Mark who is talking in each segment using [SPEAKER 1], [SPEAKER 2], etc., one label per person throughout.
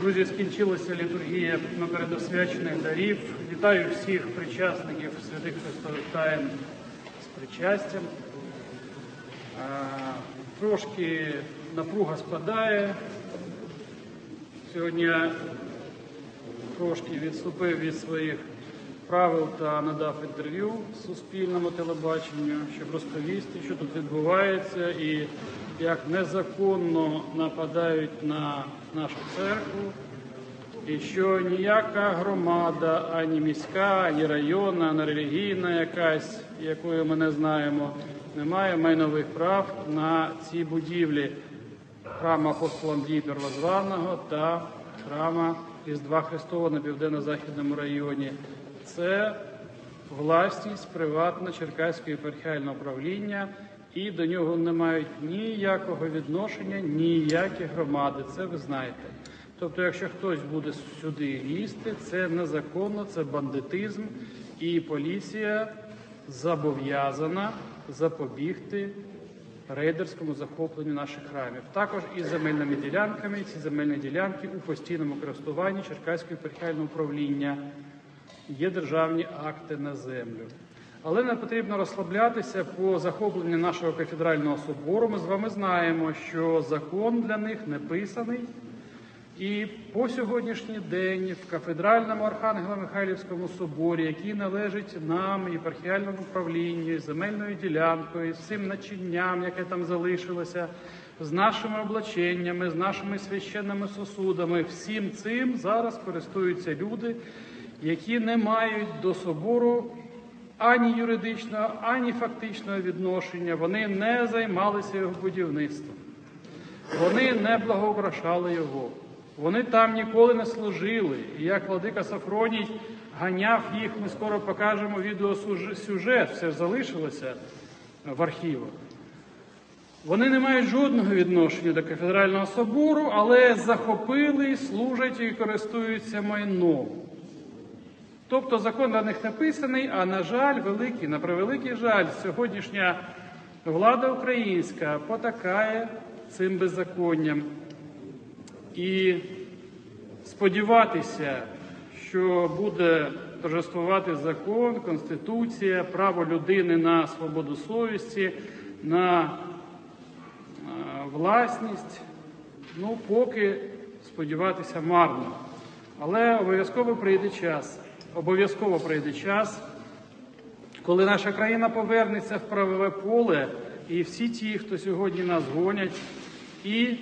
[SPEAKER 1] Друзі, скінчилася літургія напередосвячених дарів. Вітаю всіх причасників святих Христових Тайн з причастям. Трошки напруга спадає. Сьогодні трошки відступив від своїх правил та надав інтерв'ю Суспільному телебаченню, щоб розповісти, що тут відбувається і як незаконно нападають на нашу церкву, і що ніяка громада, ані міська, ані районна, ані релігійна якась, якою ми не знаємо, не має майнових прав на ці будівлі храма апостола Андрія Первозваного та храма Різдва Христова на південно-західному районі. Це власність приватна Черкаського єпархіального управління, і до нього не мають ніякого відношення, ніякі громади. Це ви знаєте. Тобто, якщо хтось буде сюди лізти, це незаконно, це бандитизм, і поліція зобов'язана запобігти рейдерському захопленню наших храмів. Також і земельними ділянками. Ці земельні ділянки у постійному користуванні Черкаського епархіального управління є державні акти на землю. Але не потрібно розслаблятися по захопленню нашого кафедрального собору. Ми з вами знаємо, що закон для них не писаний. І по сьогоднішній день в кафедральному Архангело-Михайлівському соборі, який належить нам, єпархіальному управлінню, земельною ділянкою, цим начинням, яке там залишилося, з нашими облаченнями, з нашими священними сосудами, всім цим зараз користуються люди, які не мають до собору ані юридичного, ані фактичного відношення. Вони не займалися його будівництвом. Вони не благоукрашали його. Вони там ніколи не служили. І як владика Сафроній ганяв їх, ми скоро покажемо відеосюжет, все залишилося в архівах. Вони не мають жодного відношення до кафедрального собору, але захопили, служать і користуються майном. Тобто закон для них написаний, а на жаль, великий, на превеликий жаль, сьогоднішня влада українська потакає цим беззаконням. І сподіватися, що буде торжествувати закон, конституція, право людини на свободу совісті, на власність, ну поки сподіватися марно. Але обов'язково прийде час. Обов'язково прийде час, коли наша країна повернеться в правове поле, і всі ті, хто сьогодні нас гонять, і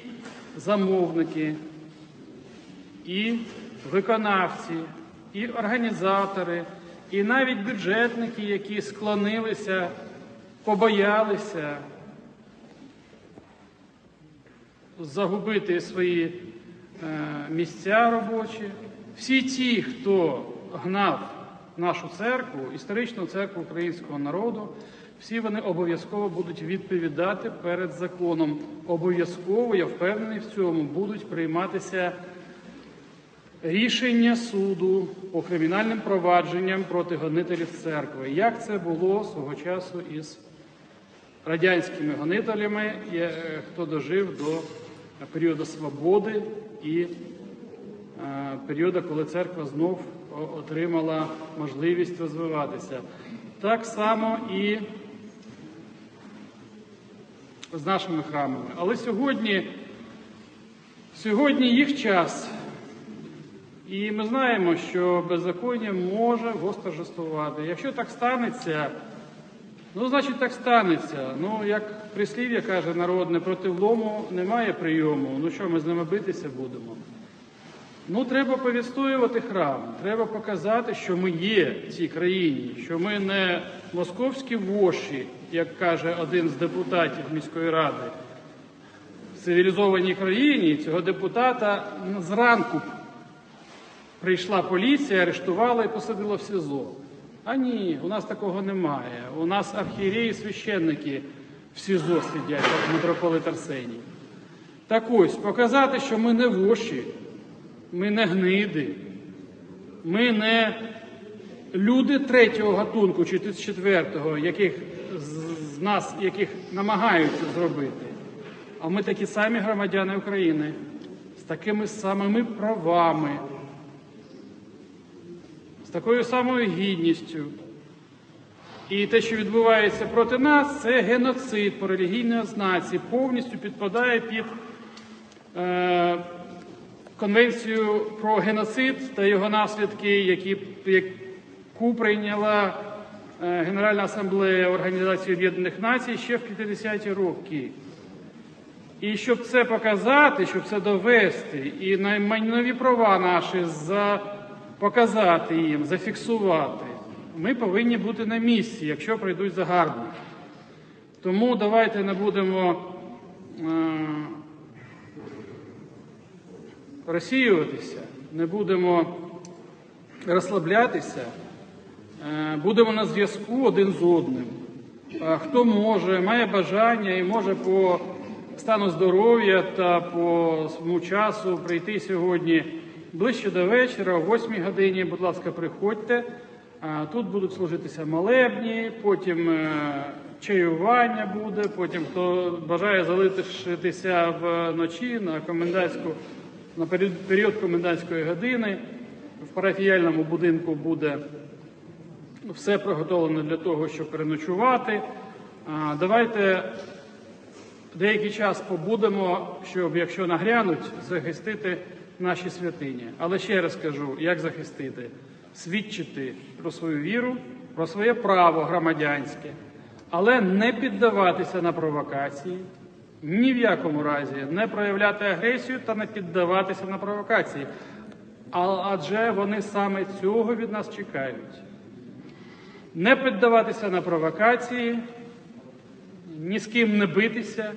[SPEAKER 1] замовники, і виконавці, і організатори, і навіть бюджетники, які склонилися, побоялися загубити свої е, місця робочі. Всі ті, хто гнав нашу церкву, історичну церкву українського народу, всі вони обов'язково будуть відповідати перед законом. Обов'язково, я впевнений в цьому, будуть прийматися рішення суду по кримінальним провадженням проти гонителів церкви. Як це було свого часу із радянськими гонителями, е, хто дожив до періоду свободи і е, періоду, коли церква знов отримала можливість розвиватися. Так само і з нашими храмами. Але сьогодні, сьогодні їх час. І ми знаємо, що беззаконня може восторжествувати. Якщо так станеться, ну, значить так станеться. Ну, як прислів'я каже народне, проти влому немає прийому. Ну що, ми з ними битися будемо? Ну, треба повідстоювати храм, треба показати, що ми є в цій країні, що ми не московські воші, як каже один з депутатів міської ради. В цивілізованій країні цього депутата зранку прийшла поліція, арештувала і посадила в СІЗО. А ні, у нас такого немає. У нас архієреї священники в СІЗО сидять, як митрополит Арсеній. Так ось, показати, що ми не воші. Ми не гниди, ми не люди третього гатунку чи четвертого, яких з нас, яких намагаються зробити. А ми такі самі громадяни України з такими самими правами, з такою самою гідністю. І те, що відбувається проти нас, це геноцид по релігійній ознаці, повністю підпадає під е, Конвенцію про геноцид та його наслідки, які, яку прийняла е, Генеральна асамблея Організації Об'єднаних Націй ще в 50-ті роки. І щоб це показати, щоб це довести, і наймайнові права наші за, показати їм, зафіксувати, ми повинні бути на місці, якщо прийдуть загарбники. Тому давайте не будемо е, розсіюватися, не будемо розслаблятися, е, будемо на зв'язку один з одним. Хто може, має бажання і може по стану здоров'я та по своєму часу прийти сьогодні ближче до вечора, о 8 годині, будь ласка, приходьте. Тут будуть служитися молебні, потім е, чаювання буде, потім хто бажає залишитися вночі на комендантську, на період- комендантської години. В парафіяльному будинку буде все приготовлено для того, щоб переночувати. Давайте деякий час побудемо, щоб, якщо нагрянуть, захистити наші святині. Але ще раз кажу, як захистити? Свідчити про свою віру, про своє право громадянське, але не піддаватися на провокації, ні в якому разі не проявляти агресію та не піддаватися на провокації. Адже вони саме цього від нас чекають. Не піддаватися на провокації, ні з ким не битися,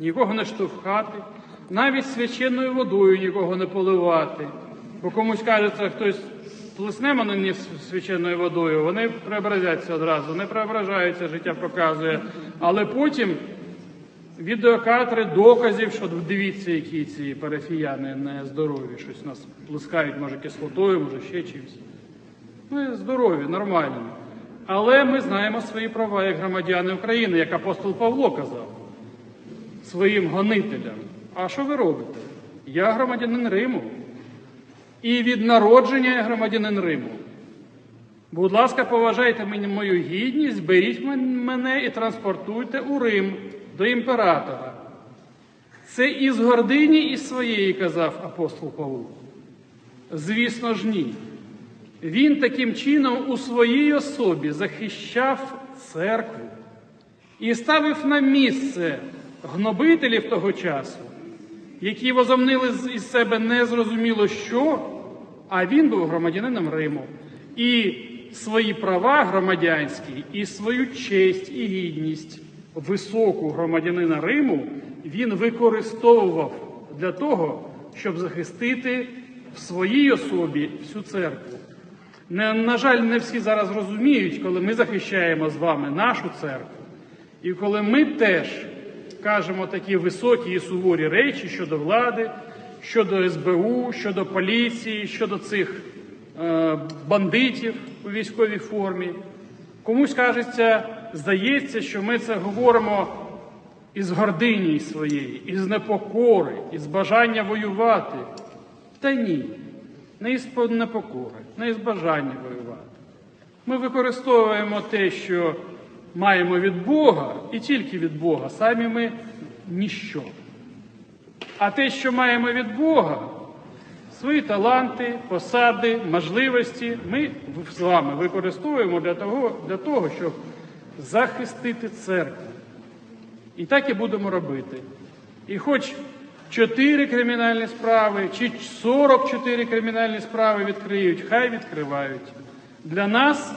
[SPEAKER 1] нікого не штовхати, навіть священною водою нікого не поливати. Бо комусь кажеться, хтось плесне мене не священною водою, вони преобразяться одразу, не преображаються, життя показує. Але потім відеокадри доказів, що дивіться, які ці парафіяни нездорові, щось нас плескають, може, кислотою, може ще чимось. Ми здорові, нормально. Але ми знаємо свої права як громадяни України, як апостол Павло казав своїм гонителям. А що ви робите? Я громадянин Риму. І від народження я громадянин Риму. Будь ласка, поважайте мені мою гідність, беріть мене і транспортуйте у Рим до імператора. Це із гордині і своєї, казав апостол Павло. Звісно ж, ні. Він таким чином у своїй особі захищав церкву і ставив на місце гнобителів того часу, які возомнили із себе незрозуміло що, а він був громадянином Риму. І свої права громадянські, і свою честь і гідність високу громадянина Риму він використовував для того, щоб захистити в своїй особі всю церкву. Не, на жаль, не всі зараз розуміють, коли ми захищаємо з вами нашу церкву, і коли ми теж кажемо такі високі і суворі речі щодо влади, щодо СБУ, щодо поліції, щодо цих е, бандитів у військовій формі. Комусь кажеться, здається, що ми це говоримо із гордині своєї, із непокори, із бажання воювати. Та ні, не із непокори, не із бажання воювати. Ми використовуємо те, що маємо від Бога, і тільки від Бога, самі ми ніщо. А те, що маємо від Бога, свої таланти, посади, можливості, ми з вами використовуємо для того, для того щоб захистити церкву. І так і будемо робити. І хоч 4 кримінальні справи, чи 44 кримінальні справи відкриють, хай відкривають. Для нас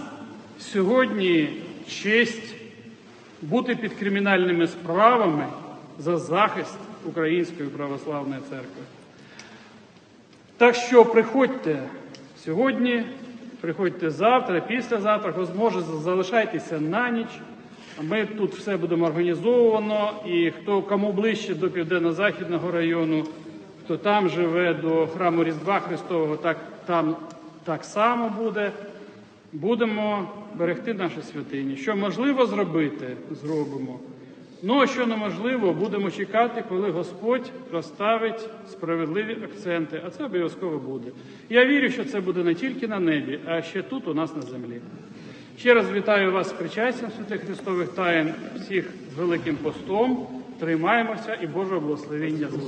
[SPEAKER 1] сьогодні честь бути під кримінальними справами за захист Української православної церкви. Так що приходьте сьогодні, приходьте завтра, післязавтра, хто зможе, залишайтеся на ніч. Ми тут все будемо організовано, і хто кому ближче до південно-західного району, хто там живе до храму Різдва Христового, так там так само буде. Будемо берегти наші святині. Що можливо зробити, зробимо. Ну а що неможливо, будемо чекати, коли Господь розставить справедливі акценти, а це обов'язково буде. Я вірю, що це буде не тільки на небі, а ще тут, у нас на землі. Ще раз вітаю вас з причастям святих Христових таїн, всіх з Великим постом. Тримаємося і Божого благословення за